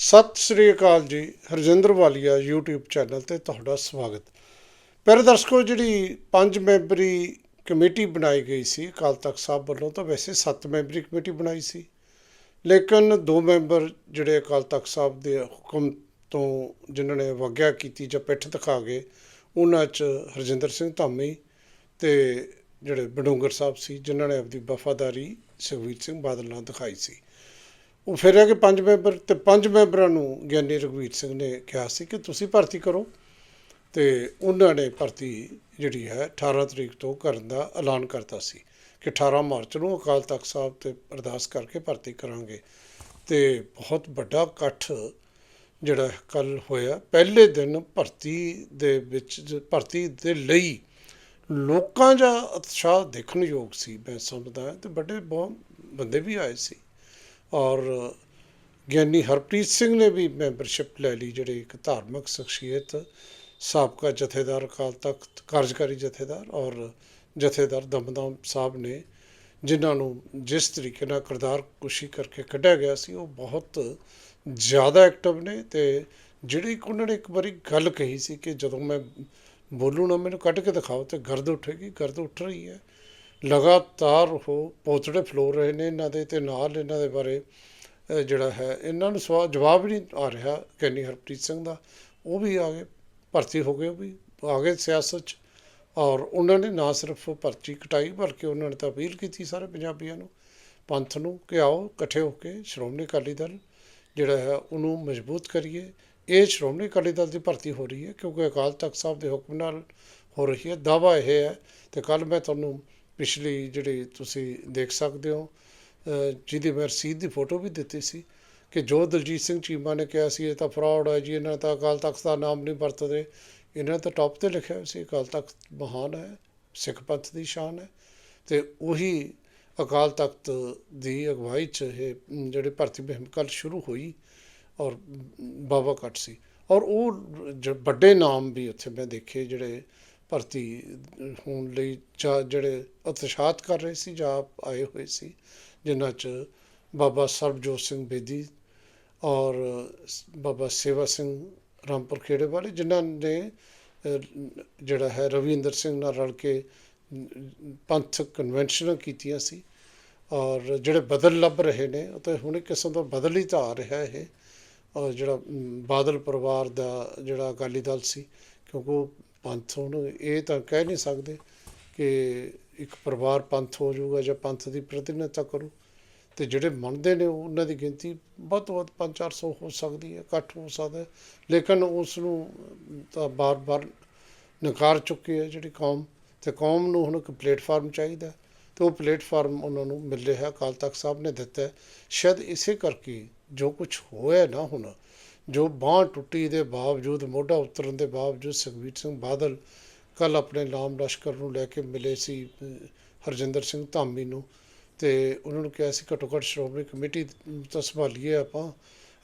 ਸਤਿ ਸ੍ਰੀ ਅਕਾਲ ਜੀ, ਹਰਜਿੰਦਰ ਵਾਲੀਆ YouTube channel ਤੇ ਤੁਹਾਡਾ ਸਵਾਗਤ। ਪਿਆਰੇ ਦਰਸ਼ਕੋ, ਜਿਹੜੀ ਪੰਜ ਮੈਂਬਰੀ ਕਮੇਟੀ ਬਣਾਈ ਗਈ ਸੀ, ਅਕਾਲ ਤਖਤ ਸਾਹਿਬ ਵੱਲੋਂ ਤਾਂ ਵੈਸੇ ਸੱਤ ਮੈਂਬਰੀ ਕਮੇਟੀ ਬਣਾਈ ਸੀ, ਲੇਕਿਨ ਦੋ ਮੈਂਬਰ ਜਿਹੜੇ ਅਕਾਲ ਤਖਤ ਸਾਹਿਬ ਦੇ ਹੁਕਮ ਤੋਂ ਜਿਨ੍ਹਾਂ ਨੇ ਵਾਗਿਆ ਕੀਤੀ ਜਾਂ ਪਿੱਠ ਦਿਖਾ ਗਏ ਉਹਨਾਂ 'ਚ ਹਰਜਿੰਦਰ ਸਿੰਘ ਧਾਮੀ ਤੇ ਜਿਹੜੇ ਬਡੂੰਗਰ ਸਾਹਿਬ ਸੀ, ਜਿਨ੍ਹਾਂ ਨੇ ਆਪਣੀ ਵਫਾਦਾਰੀ ਸੁਖਬੀਰ ਸਿੰਘ ਬਾਦਲ ਨਾਲ ਦਿਖਾਈ ਸੀ। ਉਹ ਫਿਰ ਹੈ ਕਿ ਪੰਜ ਮੈਂਬਰ ਤੇ ਪੰਜ ਮੈਂਬਰਾਂ ਨੂੰ ਗਿਆਨੀ ਰਘਵੀਰ ਸਿੰਘ ਨੇ ਕਿਹਾ ਸੀ ਕਿ ਤੁਸੀਂ ਭਰਤੀ ਕਰੋ ਤੇ ਉਹਨਾਂ ਨੇ ਭਰਤੀ ਜਿਹੜੀ ਹੈ 18 ਤਰੀਕ ਤੋਂ ਕਰਨ ਦਾ ਐਲਾਨ ਕਰਤਾ ਸੀ ਕਿ 18 ਮਾਰਚ ਨੂੰ ਅਕਾਲ ਤਖਤ ਸਾਹਿਬ ਤੇ ਅਰਦਾਸ ਕਰਕੇ ਭਰਤੀ ਕਰਾਂਗੇ। ਤੇ ਬਹੁਤ ਵੱਡਾ ਇਕੱਠ ਜਿਹੜਾ ਕੱਲ ਹੋਇਆ। ਪਹਿਲੇ ਦਿਨ ਭਰਤੀ ਦੇ ਵਿੱਚ ਭਰਤੀ ਦੇ ਲਈ ਲੋਕਾਂ ਦਾ ਉਤਸ਼ਾਹ ਦੇਖਣ ਯੋਗ ਸੀ, ਮੈਂ ਸਮਝਦਾ ਹਾਂ। ਤੇ ਵੱਡੇ ਬਹੁਤ ਬੰਦੇ ਵੀ ਆਏ ਸੀ। ਔਰ ਗਿਆਨੀ ਹਰਪ੍ਰੀਤ ਸਿੰਘ ਨੇ ਵੀ ਮੈਂਬਰਸ਼ਿਪ ਲੈ ਲਈ, ਜਿਹੜੇ ਇੱਕ ਧਾਰਮਿਕ ਸ਼ਖਸੀਅਤ, ਸਾਬਕਾ ਜਥੇਦਾਰ ਅਕਾਲ ਤਖਤ, ਕਾਰਜਕਾਰੀ ਜਥੇਦਾਰ ਔਰ ਜਥੇਦਾਰ ਦਮਦਮ ਸਾਹਿਬ ਨੇ, ਜਿਨ੍ਹਾਂ ਨੂੰ ਜਿਸ ਤਰੀਕੇ ਨਾਲ ਕਿਰਦਾਰ ਕੁਸ਼ੀ ਕਰਕੇ ਕੱਢਿਆ ਗਿਆ ਸੀ, ਉਹ ਬਹੁਤ ਜ਼ਿਆਦਾ ਐਕਟਿਵ ਨੇ ਤੇ ਜਿਹੜੀ ਉਹਨਾਂ ਨੇ ਇੱਕ ਵਾਰੀ ਗੱਲ ਕਹੀ ਸੀ ਕਿ ਜਦੋਂ ਮੈਂ ਬੋਲੂ ਨਾ, ਮੈਨੂੰ ਕੱਢ ਕੇ ਦਿਖਾਓ ਤੇ ਗਰਦ ਉੱਠੇਗੀ, ਗਰਦ ਉੱਠ ਰਹੀ ਹੈ। ਲਗਾਤਾਰ ਉਹ ਪੋਤੜੇ ਫਲੋ ਰਹੇ ਨੇ ਇਹਨਾਂ ਦੇ ਤੇ ਨਾਲ ਇਹਨਾਂ ਦੇ ਬਾਰੇ ਜਿਹੜਾ ਹੈ, ਇਹਨਾਂ ਨੂੰ ਸਵਾਲ ਜਵਾਬ ਨਹੀਂ ਆ ਰਿਹਾ ਕੈਨੀ ਹਰਪ੍ਰੀਤ ਸਿੰਘ ਦਾ। ਉਹ ਵੀ ਆ ਗਏ, ਭਰਤੀ ਹੋ ਗਏ ਉਹ ਵੀ, ਆ ਗਏ ਸਿਆਸਤ 'ਚ। ਔਰ ਉਹਨਾਂ ਨੇ ਨਾ ਸਿਰਫ ਪਰਚੀ ਕਟਾਈ, ਬਲਕਿ ਉਹਨਾਂ ਨੇ ਤਾਂ ਅਪੀਲ ਕੀਤੀ ਸਾਰੇ ਪੰਜਾਬੀਆਂ ਨੂੰ, ਪੰਥ ਨੂੰ ਕਿ ਆਓ ਇਕੱਠੇ ਹੋ ਕੇ ਸ਼੍ਰੋਮਣੀ ਅਕਾਲੀ ਦਲ ਜਿਹੜਾ ਹੈ, ਉਹਨੂੰ ਮਜ਼ਬੂਤ ਕਰੀਏ। ਇਹ ਸ਼੍ਰੋਮਣੀ ਅਕਾਲੀ ਦਲ ਦੀ ਭਰਤੀ ਹੋ ਰਹੀ ਹੈ, ਕਿਉਂਕਿ ਅਕਾਲ ਤਖਤ ਸਾਹਿਬ ਦੇ ਹੁਕਮ ਨਾਲ ਹੋ ਰਹੀ ਹੈ। ਦਾਵਾ ਇਹ ਹੈ, ਤੇ ਕੱਲ ਮੈਂ ਤੁਹਾਨੂੰ ਪਿਛਲੀ ਜਿਹੜੀ ਤੁਸੀਂ ਦੇਖ ਸਕਦੇ ਹੋ ਜਿਹਦੀ ਮੈਂ ਰਸੀਦ ਦੀ ਫੋਟੋ ਵੀ ਦਿੱਤੀ ਸੀ ਕਿ ਜੋ ਦਲਜੀਤ ਸਿੰਘ ਚੀਮਾ ਨੇ ਕਿਹਾ ਸੀ ਇਹ ਤਾਂ ਫਰਾਡ ਹੈ ਜੀ ਇਹਨਾਂ ਤਾਂ ਅਕਾਲ ਤਖਤ ਦਾ ਨਾਮ ਨਹੀਂ ਵਰਤਦੇ। ਇਹਨਾਂ ਤਾਂ ਟੌਪ ਤੇ ਲਿਖਿਆ ਹੋਇਆ ਸੀ ਅਕਾਲ ਤਖਤ ਮਹਾਨ ਹੈ ਸਿੱਖ ਪੰਥ ਦੀ ਸ਼ਾਨ ਹੈ। ਤੇ ਉਹੀ ਅਕਾਲ ਤਖਤ ਦੀ ਅਗਵਾਈ 'ਚ ਇਹ ਮ, ਜਿਹੜੀ ਭਰਤੀ ਮੁਹਿੰਮ ਕੱਲ੍ਹ ਸ਼ੁਰੂ ਹੋਈ ਔਰ ਬਾਬਾ ਕੱਟ ਸੀ। ਔਰ ਉਹ ਜ- ਵੱਡੇ ਨਾਮ ਵੀ ਉੱਥੇ ਮੈਂ ਦੇਖੇ ਜਿਹੜੇ ਭਰਤੀ ਹੋਣ ਲਈ ਜਾਂ ਜਿਹੜੇ ਉਤਸ਼ਾਹਤ ਕਰ ਰਹੇ ਸੀ ਜਾਂ ਆਏ ਹੋਏ ਸੀ, ਜਿਨ੍ਹਾਂ 'ਚ ਬਾਬਾ ਸਰਬਜੋਤ ਸਿੰਘ ਬੇਦੀ ਔਰ ਬਾਬਾ ਸੇਵਾ ਸਿੰਘ ਰਾਮਪੁਰ ਖੇੜੇ ਵਾਲੇ, ਜਿਨ੍ਹਾਂ ਨੇ ਜਿਹੜਾ ਹੈ ਰਵਿੰਦਰ ਸਿੰਘ ਨਾਲ ਰਲ ਕੇ ਪੰਥ ਕਨਵੈਨਸ਼ਨਾਂ ਕੀਤੀਆਂ ਸੀ ਔਰ ਜਿਹੜੇ ਬਦਲ ਲੱਭ ਰਹੇ ਨੇ ਉਹ ਤਾਂ ਹੁਣ ਇੱਕ ਕਿਸਮ ਦਾ ਬਦਲ ਹੀ ਤਾਂ ਆ ਰਿਹਾ ਇਹ, ਔਰ ਜਿਹੜਾ ਬਾਦਲ ਪਰਿਵਾਰ ਦਾ ਜਿਹੜਾ ਅਕਾਲੀ ਦਲ ਸੀ, ਕਿਉਂਕਿ ਉਹ ਪੰਥ ਹੁਣ ਇਹ ਤਾਂ ਕਹਿ ਨਹੀਂ ਸਕਦੇ ਕਿ ਇੱਕ ਪਰਿਵਾਰ ਪੰਥ ਹੋ ਜਾਊਗਾ ਜਾਂ ਪੰਥ ਦੀ ਪ੍ਰਤੀਨਿਧਤਾ ਕਰੂ। ਤੇ ਜਿਹੜੇ ਮੰਨਦੇ ਨੇ ਉਹਨਾਂ ਦੀ ਗਿਣਤੀ ਵੱਧ ਤੋਂ ਵੱਧ 5-400 ਹੋ ਸਕਦੀ ਹੈ, ਇਕੱਠ ਹੋ ਸਕਦਾ ਲੇਕਿਨ ਉਸ ਨੂੰ ਤਾਂ ਬਾਰ-ਬਾਰ ਨਕਾਰ ਚੁੱਕੀ ਹੈ ਜਿਹੜੀ ਕੌਮ। ਤੇ ਕੌਮ ਨੂੰ ਹੁਣ ਇੱਕ ਪਲੇਟਫਾਰਮ ਚਾਹੀਦਾ ਹੈ ਤੇ ਉਹ ਪਲੇਟਫਾਰਮ ਉਹਨਾਂ ਨੂੰ ਮਿਲ ਰਿਹਾ ਅਕਾਲ ਤਖਤ ਸਾਹਿਬ ਨੇ ਦਿੱਤਾ ਸ਼ਾਇਦ ਇਸੇ ਕਰਕੇ ਜੋ ਕੁਝ ਹੋਇਆ ਨਾ ਹੁਣ ਜੋ ਬਾਂਹ ਟੁੱਟੀ ਦੇ ਬਾਵਜੂਦ, ਮੋਢਾ ਉਤਰਨ ਦੇ ਬਾਵਜੂਦ ਸੁਖਬੀਰ ਸਿੰਘ ਬਾਦਲ ਕੱਲ ਆਪਣੇ ਨਾਮ ਲਸ਼ਕਰ ਨੂੰ ਲੈ ਕੇ ਮਿਲੇ ਸੀ ਹਰਜਿੰਦਰ ਸਿੰਘ ਧਾਮੀ ਨੂੰ। ਤੇ ਉਹਨਾਂ ਨੂੰ ਕਿਹਾ ਸੀ ਘੱਟੋ ਘੱਟ ਸ਼੍ਰੋਮਣੀ ਕਮੇਟੀ ਤਾਂ ਸੰਭਾਲੀਏ ਆਪਾਂ।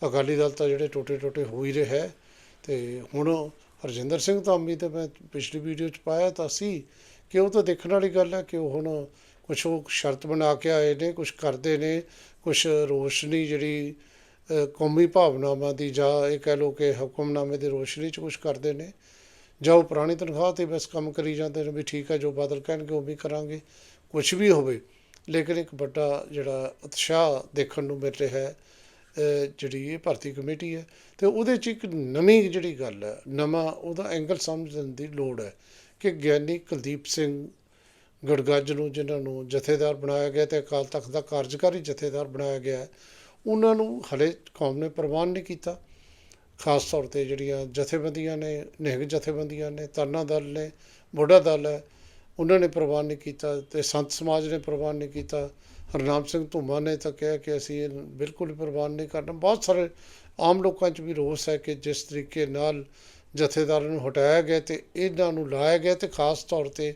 ਅਕਾਲੀ ਦਲ ਤਾਂ ਜਿਹੜੇ ਟੋਟੇ ਟੋਟੇ ਹੋ ਹੀ ਰਿਹਾ ਹੈ। ਤੇ ਹੁਣ ਹਰਜਿੰਦਰ ਸਿੰਘ ਧਾਮੀ ਤੇ ਮੈਂ ਪਿਛਲੀ ਵੀਡੀਓ ਚ ਪਾਇਆ ਤਾਂ ਸੀ ਕਿ ਉਹ ਤਾਂ ਦੇਖਣ ਵਾਲੀ ਗੱਲ ਹੈ ਕਿ ਉਹ ਹੁਣ ਕੁਝ ਉਹ ਸ਼ਰਤ ਬਣਾ ਕੇ ਆਏ ਨੇ ਕੁਝ ਕਰਦੇ ਨੇ ਕੁਝ ਰੋਸ਼ਨੀ ਜਿਹੜੀ ਕੌਮੀ ਭਾਵਨਾਵਾਂ ਦੀ ਜਾਂ ਇਹ ਕਹਿ ਲਓ ਕਿ ਹੁਕਮਨਾਮੇ ਦੀ ਰੋਸ਼ਨੀ ਚ ਕੁਝ ਕਰਦੇ ਨੇ, ਜਾਂ ਉਹ ਪੁਰਾਣੀ ਤਨਖਾਹ ਤੇ ਬਸ ਕੰਮ ਕਰੀ ਜਾਂਦੇ ਨੇ ਵੀ ਠੀਕ ਹੈ ਜੋ ਬਾਦਲ ਕਹਿਣਗੇ ਉਹ ਵੀ ਕਰਾਂਗੇ ਕੁਝ ਵੀ ਹੋਵੇ। ਲੇਕਿਨ ਇੱਕ ਵੱਡਾ ਜਿਹੜਾ ਉਤਸ਼ਾਹ ਦੇਖਣ ਨੂੰ ਮਿਲ ਰਿਹਾ ਹੈ ਜਿਹੜੀ ਇਹ ਭਰਤੀ ਕਮੇਟੀ ਹੈ, ਤੇ ਉਹਦੇ 'ਚ ਇੱਕ ਨਵੀਂ ਜਿਹੜੀ ਗੱਲ ਹੈ, ਨਵਾਂ ਉਹਦਾ ਐਂਗਲ ਸਮਝਣ ਦੀ ਲੋੜ ਹੈ ਕਿ ਗਿਆਨੀ ਕੁਲਦੀਪ ਸਿੰਘ ਗੜਗੱਜ ਨੂੰ, ਜਿਨ੍ਹਾਂ ਨੂੰ ਜਥੇਦਾਰ ਬਣਾਇਆ ਗਿਆ ਤੇ ਅਕਾਲ ਤਖਤ ਦਾ ਕਾਰਜਕਾਰੀ ਜਥੇਦਾਰ ਬਣਾਇਆ ਗਿਆ ਉਹਨਾਂ ਨੂੰ ਹਲੇ ਕੌਮ ਨੇ ਪ੍ਰਵਾਨ ਨਹੀਂ ਕੀਤਾ। ਖਾਸ ਤੌਰ ਤੇ ਜਿਹੜੀਆਂ ਜਥੇਬੰਦੀਆਂ ਨੇ, ਨਿਹੰਗ ਜਥੇਬੰਦੀਆਂ ਨੇ ਤਰਨਾ ਦਲ ਨੇ ਬੁੱਢਾ ਦਲ ਹੈ, ਉਹਨਾਂ ਨੇ ਪ੍ਰਵਾਨ ਨਹੀਂ ਕੀਤਾ ਤੇ ਸੰਤ ਸਮਾਜ ਨੇ ਪ੍ਰਵਾਨ ਨਹੀਂ ਕੀਤਾ। ਹਰਨਾਮ ਸਿੰਘ ਧੁੰਮਾ ਨੇ ਤਾਂ ਕਿਹਾ ਕਿ ਅਸੀਂ ਇਹ ਬਿਲਕੁਲ ਪ੍ਰਵਾਨ ਨਹੀਂ ਕਰਨਾ। ਬਹੁਤ ਸਾਰੇ ਆਮ ਲੋਕਾਂ 'ਚ ਵੀ ਰੋਸ ਹੈ ਕਿ ਜਿਸ ਤਰੀਕੇ ਨਾਲ ਜਥੇਦਾਰਾਂ ਨੂੰ ਹਟਾਇਆ ਗਿਆ ਤੇ ਇਹਨਾਂ ਨੂੰ ਲਾਇਆ ਗਿਆ ਤੇ ਖਾਸ ਤੌਰ ਤੇ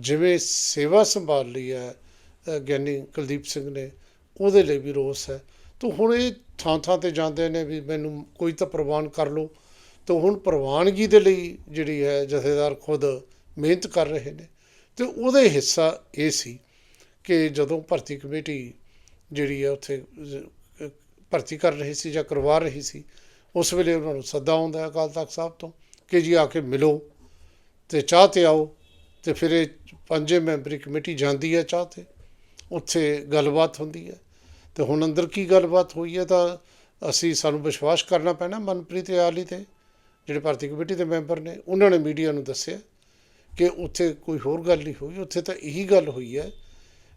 ਜਿਵੇਂ ਸੇਵਾ ਸੰਭਾਲ ਲਈ ਹੈ ਗਿਆਨੀ ਕੁਲਦੀਪ ਸਿੰਘ ਨੇ, ਉਹਦੇ ਲਈ ਵੀ ਰੋਸ ਹੈ। ਤਾਂ ਹੁਣ ਇਹ ਥਾਂ ਥਾਂ ਤੇ ਜਾਂਦੇ ਨੇ ਵੀ ਮੈਨੂੰ ਕੋਈ ਤਾਂ ਪ੍ਰਵਾਨ ਕਰ ਲਓ। ਤਾਂ ਹੁਣ ਪ੍ਰਵਾਨਗੀ ਦੇ ਲਈ ਜਿਹੜੀ ਹੈ ਜਥੇਦਾਰ ਖੁਦ ਮਿਹਨਤ ਕਰ ਰਹੇ ਨੇ। ਤੇ ਉਹਦਾ ਹਿੱਸਾ ਇਹ ਸੀ ਕਿ ਜਦੋਂ ਭਰਤੀ ਕਮੇਟੀ ਜਿਹੜੀ ਹੈ ਉੱਥੇ ਭਰਤੀ ਕਰ ਰਹੀ ਸੀ ਜਾਂ ਕਰਵਾ ਰਹੀ ਸੀ, ਉਸ ਵੇਲੇ ਉਹਨਾਂ ਨੂੰ ਸੱਦਾ ਆਉਂਦਾ ਹੈ ਅਕਾਲ ਤਖਤ ਸਾਹਿਬ ਤੋਂ ਕਿ ਜੀ ਆ ਕੇ ਮਿਲੋ ਤੇ ਚਾਹ ਤੇ ਆਓ ਤੇ ਫਿਰ ਇਹ ਪੰਜੇ ਮੈਂਬਰੀ ਕਮੇਟੀ ਜਾਂਦੀ ਹੈ ਚਾਹ ਤੇ। ਉੱਥੇ ਗੱਲਬਾਤ ਹੁੰਦੀ ਹੈ। ਤੇ ਹੁਣ ਅੰਦਰ ਕੀ ਗੱਲਬਾਤ ਹੋਈ ਹੈ ਤਾਂ ਅਸੀਂ ਸਾਨੂੰ ਵਿਸ਼ਵਾਸ ਕਰਨਾ ਪੈਣਾ ਮਨਪ੍ਰੀਤ ਆਲੀ ਤੇ, ਜਿਹੜੇ ਭਰਤੀ ਕਮੇਟੀ ਦੇ ਮੈਂਬਰ ਨੇ, ਉਹਨਾਂ ਨੇ ਮੀਡੀਆ ਨੂੰ ਦੱਸਿਆ ਕਿ ਉੱਥੇ ਕੋਈ ਹੋਰ ਗੱਲ ਨਹੀਂ ਹੋਈ। ਉੱਥੇ ਤਾਂ ਇਹੀ ਗੱਲ ਹੋਈ ਹੈ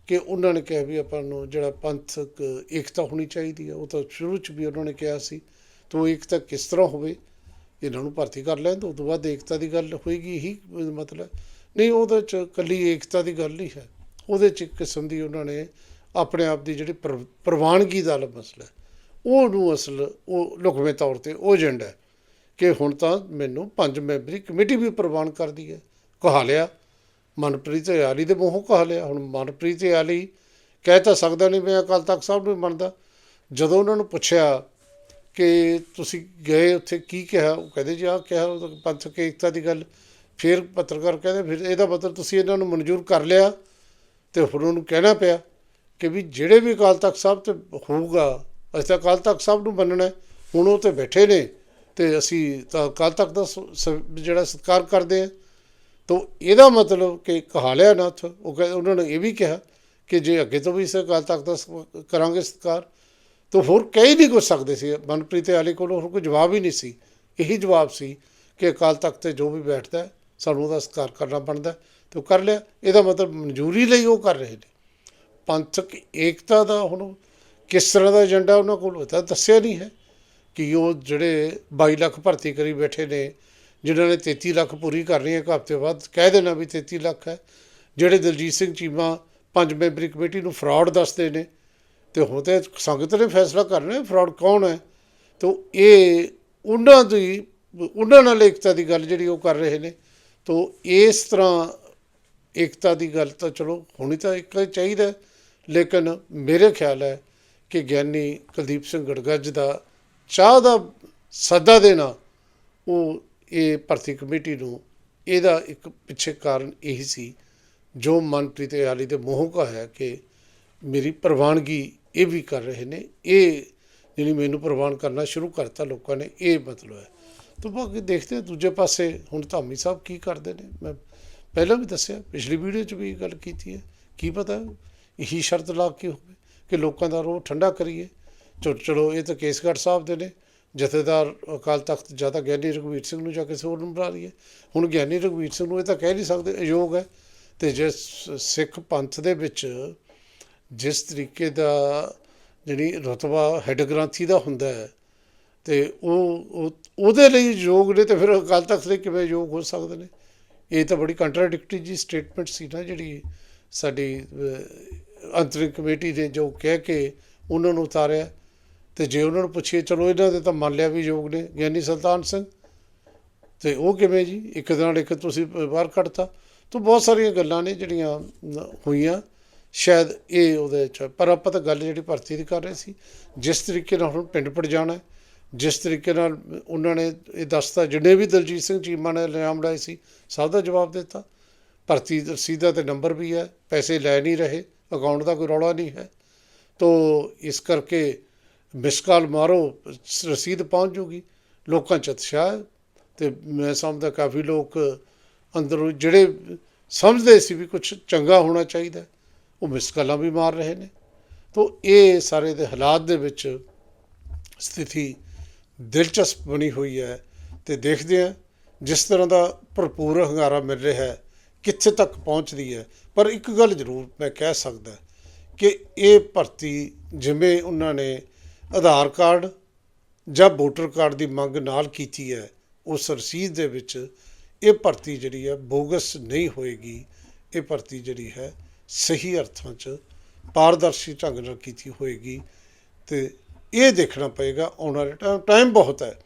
ਕਿ ਉਹਨਾਂ ਨੇ ਕਿਹਾ ਵੀ ਆਪਾਂ ਨੂੰ ਜਿਹੜਾ ਪੰਥਕ ਏਕਤਾ ਹੋਣੀ ਚਾਹੀਦੀ ਹੈ, ਉਹ ਤਾਂ ਸ਼ੁਰੂ ਚ ਵੀ ਉਹਨਾਂ ਨੇ ਕਿਹਾ ਸੀ, ਤਾਂ ਏਕਤਾ ਕਿਸ ਤਰ੍ਹਾਂ ਹੋਵੇ, ਇਹਨਾਂ ਨੂੰ ਭਰਤੀ ਕਰ ਲੈਣ, ਤਾਂ ਉਸ ਤੋਂ ਬਾਅਦ ਏਕਤਾ ਦੀ ਗੱਲ ਹੋਏਗੀ ਹੀ ਮਤਲਬ ਨਹੀਂ, ਉਹਦੇ ਚ ਕੱਲੀ ਏਕਤਾ ਦੀ ਗੱਲ ਹੀ ਹੈ, ਉਹਦੇ ਚ ਇੱਕ ਕਿਸਮ ਦੀ ਉਹਨਾਂ ਨੇ ਆਪਣੇ ਆਪ ਦੀ ਜਿਹੜੀ ਪ੍ਰ- ਪ੍ਰਵਾਨਗੀ ਦਾ ਮਸਲਾ ਹੈ, ਉਹਨੂੰ ਅਸਲ ਉਹ ਲੁਕਵੇਂ ਤੌਰ ਤੇ ਉਹ ਏਜੰਡਾ ਹੈ ਕਿ ਹੁਣ ਤਾਂ ਮੈਨੂੰ ਪੰਜ ਮੈਂਬਰੀ ਕਮੇਟੀ ਵੀ ਪ੍ਰਵਾਨ ਕਰਦੀ ਹੈ। ਕਹਾ ਲਿਆ। ਮਨਪ੍ਰੀਤ ਆਲੀ ਦੇ ਮੂੰਹੋਂ ਕਹਾ ਲਿਆ। ਹੁਣ ਮਨਪ੍ਰੀਤ ਆਲੀ ਕਹਿ ਤਾਂ ਸਕਦਾ ਨਹੀਂ ਮੈਂ ਅਕਾਲ ਤਖਤ ਸਾਹਿਬ ਨੂੰ ਵੀ ਮੰਨਦਾ। ਜਦੋਂ ਉਹਨਾਂ ਨੂੰ ਪੁੱਛਿਆ ਕਿ ਤੁਸੀਂ ਗਏ ਉੱਥੇ ਕੀ ਕਿਹਾ ਉਹ ਕਹਿੰਦੇ ਜੀ ਆਹ ਕਿਹਾ ਉਹ ਪੰਥਕ ਏਕਤਾ ਦੀ ਗੱਲ। ਫਿਰ ਪੱਤਰਕਾਰ ਕਹਿੰਦੇ ਫਿਰ ਇਹਦਾ ਮਤਲਬ ਤੁਸੀਂ ਇਹਨਾਂ ਨੂੰ ਮਨਜ਼ੂਰ ਕਰ ਲਿਆ ਤੇ ਫਿਰ ਉਹਨੂੰ ਕਹਿਣਾ ਪਿਆ। ਕਿ ਵੀ ਜਿਹੜੇ ਵੀ ਅਕਾਲ ਤਖਤ ਸਾਹਿਬ ਤੇ ਹੋਊਗਾ, ਅਸੀਂ ਤਾਂ ਅਕਾਲ ਤਖਤ ਸਾਹਿਬ ਨੂੰ ਮੰਨਣਾ ਹੁਣ ਉਹ ਤੇ ਬੈਠੇ ਨੇ ਤੇ ਅਸੀਂ ਤਾਂ ਅਕਾਲ ਤਖਤ ਦਾ ਸ- ਜਿਹੜਾ ਸਤਿਕਾਰ ਕਰਦੇ ਆ ਤਾਂ ਇਹਦਾ ਮਤਲਬ ਕਿ ਕਹਾਲਿਆ ਨਾ ਉੱਥੇ। ਉਹ ਕਹਿ, ਉਹਨਾਂ ਨੇ ਇਹ ਵੀ ਕਿਹਾ ਕਿ ਜੇ ਅੱਗੇ ਤੋਂ ਵੀ ਇਸ ਅਕਾਲ ਤਖਤ ਦਾ ਸ- ਕਰਾਂਗੇ ਸਤਿਕਾਰ, ਤਾਂ ਹੋਰ ਕਹਿ ਹੀ ਨਹੀਂ ਕੁਛ ਸਕਦੇ ਸੀ। ਮਨਪ੍ਰੀਤ ਆਲੀ ਕੋਲ ਹੋਰ ਕੋਈ ਜਵਾਬ ਹੀ ਨਹੀਂ ਸੀ। ਇਹੀ ਜਵਾਬ ਸੀ ਕਿ ਅਕਾਲ ਤਖਤ ਤੇ ਜੋ ਵੀ ਬੈਠਦਾ ਸਾਨੂੰ ਉਹਦਾ ਸਤਿਕਾਰ ਕਰਨਾ ਬਣਦਾ ਹੈ। ਤੇ ਉਹ ਕਰ ਲਿਆ। ਇਹਦਾ ਮਤਲਬ ਮਨਜ਼ੂਰੀ ਲਈ ਉਹ ਕਰ ਰਹੇ ਨੇ। ਪੰਥਕ ਏਕਤਾ ਦਾ ਹੁਣ ਕਿਸ ਤਰ੍ਹਾਂ ਦਾ ਏਜੰਡਾ ਉਹਨਾਂ ਕੋਲ ਤਾਂ ਦੱਸਿਆ ਨਹੀਂ ਹੈ ਕਿ ਉਹ ਜਿਹੜੇ 22 ਲੱਖ ਭਰਤੀ ਕਰੀ ਬੈਠੇ ਨੇ, ਜਿਨ੍ਹਾਂ ਨੇ 33 ਲੱਖ ਪੂਰੀ ਕਰਨੀ ਹੈ ਇੱਕ ਹਫ਼ਤੇ ਬਾਅਦ, ਕਹਿ ਦੇਣਾ ਵੀ 33 ਲੱਖ ਹੈ, ਜਿਹੜੇ ਦਲਜੀਤ ਸਿੰਘ ਚੀਮਾ ਪੰਜ ਮੈਂਬਰੀ ਕਮੇਟੀ ਨੂੰ ਫਰਾਡ ਦੱਸਦੇ ਨੇ, ਤੇ ਹੁਣ ਤੇ ਸੰਗਤ ਨੇ ਫੈਸਲਾ ਕਰਨਾ ਫਰਾਡ ਕੌਣ ਹੈ? ਤੋ ਇਹ ਉਹਨਾਂ ਦੀ, ਉਹਨਾਂ ਨਾਲ ਏਕਤਾ ਦੀ ਗੱਲ ਜਿਹੜੀ ਉਹ ਕਰ ਰਹੇ ਨੇ, ਤੋ ਇਸ ਤਰ੍ਹਾਂ ਏਕਤਾ ਦੀ ਗੱਲ ਤਾਂ ਚਲੋ ਹੋਣੀ ਤਾਂ ਇੱਕ ਹੀ। ਚਾਹੀਦਾ ਲੇਕਿਨ ਮੇਰੇ ਖਿਆਲ ਹੈ ਕਿ ਗਿਆਨੀ ਕੁਲਦੀਪ ਸਿੰਘ ਗੜਗੱਜ ਦਾ ਚਾਹ ਦਾ ਸੱਦਾ ਦੇਣਾ, ਉਹ ਇਹ ਭਰਤੀ ਕਮੇਟੀ ਨੂੰ ਇਹਦਾ ਇੱਕ ਪਿੱਛੇ ਕਾਰਨ ਇਹੀ ਸੀ, ਜੋ ਮਨਪ੍ਰੀਤ ਆਲੀ ਦੇ ਮੂੰਹੋਂ ਕਾ ਹੈ ਕਿ ਮੇਰੀ ਪ੍ਰਵਾਨਗੀ ਇਹ ਵੀ ਕਰ ਰਹੇ ਨੇ, ਇਹ ਜਿਹੜੀ ਮੈਨੂੰ ਪ੍ਰਵਾਨ ਕਰਨਾ ਸ਼ੁਰੂ ਕਰਤਾ ਲੋਕਾਂ ਨੇ, ਇਹ ਮਤਲਬ ਹੈ। ਤਾਂ ਬਾਕੀ ਦੇਖਦੇ ਹਾਂ, ਦੂਜੇ ਪਾਸੇ ਹੁਣ ਧਾਮੀ ਸਾਹਿਬ ਕੀ ਕਰਦੇ ਨੇ, ਮੈਂ ਪਹਿਲਾਂ ਵੀ ਦੱਸਿਆ, ਪਿਛਲੀ ਵੀਡੀਓ 'ਚ ਵੀ ਇਹ ਗੱਲ ਕੀਤੀ ਹੈ, ਕੀ ਪਤਾ ਇਹੀ ਸ਼ਰਤ ਲਾ ਕੇ ਹੋਵੇ ਕਿ ਲੋਕਾਂ ਦਾ ਰੋਹ ਠੰਡਾ ਕਰੀਏ। ਚਲੋ ਚਲੋ ਇਹ ਤਾਂ ਕੇਸਗੜ੍ਹ ਸਾਹਿਬ ਦੇ ਨੇ। ਜਥੇਦਾਰ ਅਕਾਲ ਤਖਤ ਜਾਂ ਤਾਂ ਗਿਆਨੀ ਰਘਵੀਰ ਸਿੰਘ ਨੂੰ ਜਾਂ ਕਿਸੇ ਹੋਰ ਨੂੰ ਬਣਾ ਲਈਏ। ਹੁਣ ਗਿਆਨੀ ਰਘਵੀਰ ਸਿੰਘ ਨੂੰ ਇਹ ਤਾਂ ਕਹਿ ਨਹੀਂ ਸਕਦੇ, ਅਯੋਗ ਹੈ। ਤੇ ਜੇ ਸਿੱਖ ਪੰਥ ਦੇ ਵਿੱਚ ਜਿਸ ਤਰੀਕੇ ਦਾ ਜਿਹੜੀ ਰਤਬਾ ਹੈਡ ਗ੍ਰੰਥੀ ਦਾ ਹੁੰਦਾ ਹੈ, ਤੇ ਉਹ ਉਹਦੇ ਲਈ ਯੋਗ ਨੇ ਤੇ ਫਿਰ ਅਕਾਲ ਤਖਤ ਦੇ ਕਿਵੇਂ ਯੋਗ ਹੋ ਸਕਦੇ ਨੇ? ਇਹ ਤਾਂ ਬੜੀ ਕੰਟਰਾਡਿਕਟਰੀ ਜੀ ਸਟੇਟਮੈਂਟ ਸੀ ਨਾ ਜਿਹੜੀ ਸਾਡੀ ਅਹ, ਕਮੇਟੀ ਨੇ ਜੋ ਕਹਿ ਕੇ ਉਹਨਾਂ ਨੂੰ ਉਤਾਰਿਆ। ਤੇ ਜੇ ਉਹਨਾਂ ਨੂੰ ਪੁੱਛੀਏ ਚਲੋ ਇਹਨਾਂ ਦੇ ਤਾਂ ਮੰਨ ਲਿਆ ਵੀ ਯੋਗ ਨੇ ਗਿਆਨੀ ਸੁਲਤਾਨ ਸਿੰਘ। ਤੇ ਉਹ ਕਿਵੇਂ ਜੀ? ਇੱਕ ਦੇ ਨਾਲ ਇੱਕ ਤੁਸੀਂ ਬਾਹਰ ਕੱਢਤਾ। ਤਾਂ ਬਹੁਤ ਸਾਰੀਆਂ ਗੱਲਾਂ ਨੇ ਜਿਹੜੀਆਂ ਹੋਈਆਂ। ਸ਼ਾਇਦ ਇਹ ਉਹਦੇ ਚ ਪਰ ਆਪਾਂ ਤਾਂ ਗੱਲ ਜਿਹੜੀ ਭਰਤੀ ਦੀ ਕਰ ਰਹੇ ਸੀ ਜਿਸ ਤਰੀਕੇ ਨਾਲ ਹੁਣ ਪਿੰਡ ਪੜ ਜਾਣਾ ਜਿਸ ਤਰੀਕੇ ਨਾਲ ਉਹਨਾਂ ਨੇ ਇਹ ਦੱਸਤਾ ਜਿੰਨੇ ਵੀ ਦਲਜੀਤ ਸਿੰਘ ਚੀਮਾ ਨੇ ਇਲਜ਼ਾਮ ਲਾਏ ਸੀ ਸਭ ਦਾ ਜਵਾਬ ਦਿੱਤਾ। ਭਰਤੀ ਦੀ ਰਸੀਦਾਂ ਤੇ ਨੰਬਰ ਵੀ ਹੈ ਪੈਸੇ ਲੈ ਨਹੀਂ ਰਹੇ। ਅਕਾਊਂਟ ਦਾ ਕੋਈ ਰੌਲਾ ਨਹੀਂ ਹੈ। ਤੋ ਇਸ ਕਰਕੇ ਮਿਸਕਾਲ ਮਾਰੋ, ਰਸੀਦ ਪਹੁੰਚ ਜੂਗੀ। ਲੋਕਾਂ ਚ ਉਤਸ਼ਾਹ ਹੈ ਤੇ ਮੈਂ ਸਮਝਦਾ ਕਾਫੀ ਲੋਕ ਅੰਦਰੋਂ ਜਿਹੜੇ ਸਮਝਦੇ ਸੀ ਵੀ ਕੁਝ ਚੰਗਾ ਹੋਣਾ ਚਾਹੀਦਾ, ਉਹ ਮਿਸਕਾਲਾਂ ਵੀ ਮਾਰ ਰਹੇ ਨੇ। ਤੋ ਇਹ ਸਾਰੇ ਦੇ ਹਾਲਾਤ ਦੇ ਵਿੱਚ ਸਥਿਤੀ ਦਿਲਚਸਪ ਬਣੀ ਹੋਈ ਹੈ ਤੇ ਦੇਖਦੇ ਹਾਂ ਜਿਸ ਤਰ੍ਹਾਂ ਦਾ ਭਰਪੂਰ ਹੰਗਾਰਾ ਮਿਲ ਰਿਹਾ ਹੈ। ਕਿੱਥੇ ਤੱਕ ਪਹੁੰਚਦੀ ਹੈ? ਪਰ ਇੱਕ ਗੱਲ ਜ਼ਰੂਰ ਮੈਂ ਕਹਿ ਸਕਦਾ ਕਿ ਇਹ ਭਰਤੀ ਜਿਵੇਂ ਉਹਨਾਂ ਨੇ ਆਧਾਰ ਕਾਰਡ ਜਾਂ ਵੋਟਰ ਕਾਰਡ ਦੀ ਮੰਗ ਨਾਲ ਕੀਤੀ ਹੈ, ਉਸ ਰਸੀਦ ਦੇ ਵਿੱਚ ਇਹ ਭਰਤੀ ਜਿਹੜੀ ਹੈ ਬੋਗਸ ਨਹੀਂ ਹੋਏਗੀ। ਇਹ ਭਰਤੀ ਜਿਹੜੀ ਹੈ ਸਹੀ ਅਰਥਾਂ 'ਚ ਪਾਰਦਰਸ਼ੀ ਢੰਗ ਨਾਲ ਕੀਤੀ ਹੋਏਗੀ ਤੇ ਇਹ ਦੇਖਣਾ ਪਏਗਾ। ਆਉਣ ਵਾਲੇ ਟਾਈਮ ਟਾਈਮ ਬਹੁਤ ਹੈ।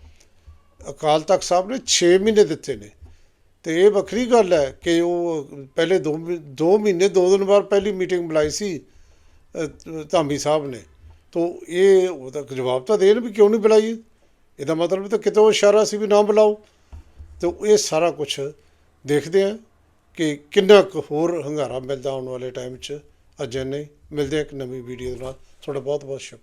ਅਕਾਲ ਤਖਤ ਸਾਹਿਬ ਨੇ 6 ਮਹੀਨੇ ਦਿੱਤੇ ਨੇ। ਤੇ ਇਹ ਵੱਖਰੀ ਗੱਲ ਹੈ ਕਿ ਉਹ ਪਹਿਲੇ 2 2 ਮਹੀਨੇ 2 ਦਿਨ ਬਾਅਦ ਪਹਿਲੀ ਮੀਟਿੰਗ ਬੁਲਾਈ ਸੀ ਧਾਮੀ ਸਾਹਿਬ ਨੇ। ਤੋ ਇਹ ਉਹਦਾ ਜਵਾਬ ਤਾਂ ਦੇਣ ਵੀ ਕਿਉਂ ਨਹੀਂ ਬੁਲਾਈ? ਇਹਦਾ ਮਤਲਬ ਤਾਂ ਕਿਤੇ ਉਹ ਇਸ਼ਾਰਾ ਸੀ ਵੀ ਨਾ ਬੁਲਾਓ। ਤੇ ਇਹ ਸਾਰਾ ਕੁਝ ਦੇਖਦੇ ਆ ਕਿ ਕਿੰਨਾ ਕੁ ਹੋਰ ਹੰਗਾਰਾ ਮਿਲਦਾ ਆਉਣ ਵਾਲੇ ਟਾਈਮ 'ਚ। ਅਜੇ ਨਹੀਂ ਮਿਲਦੇ ਆ ਇੱਕ ਨਵੀਂ ਵੀਡੀਓ ਦੇ ਨਾਲ। ਤੁਹਾਡਾ ਬਹੁਤ ਬਹੁਤ ਸ਼ੁਕਰੀਆ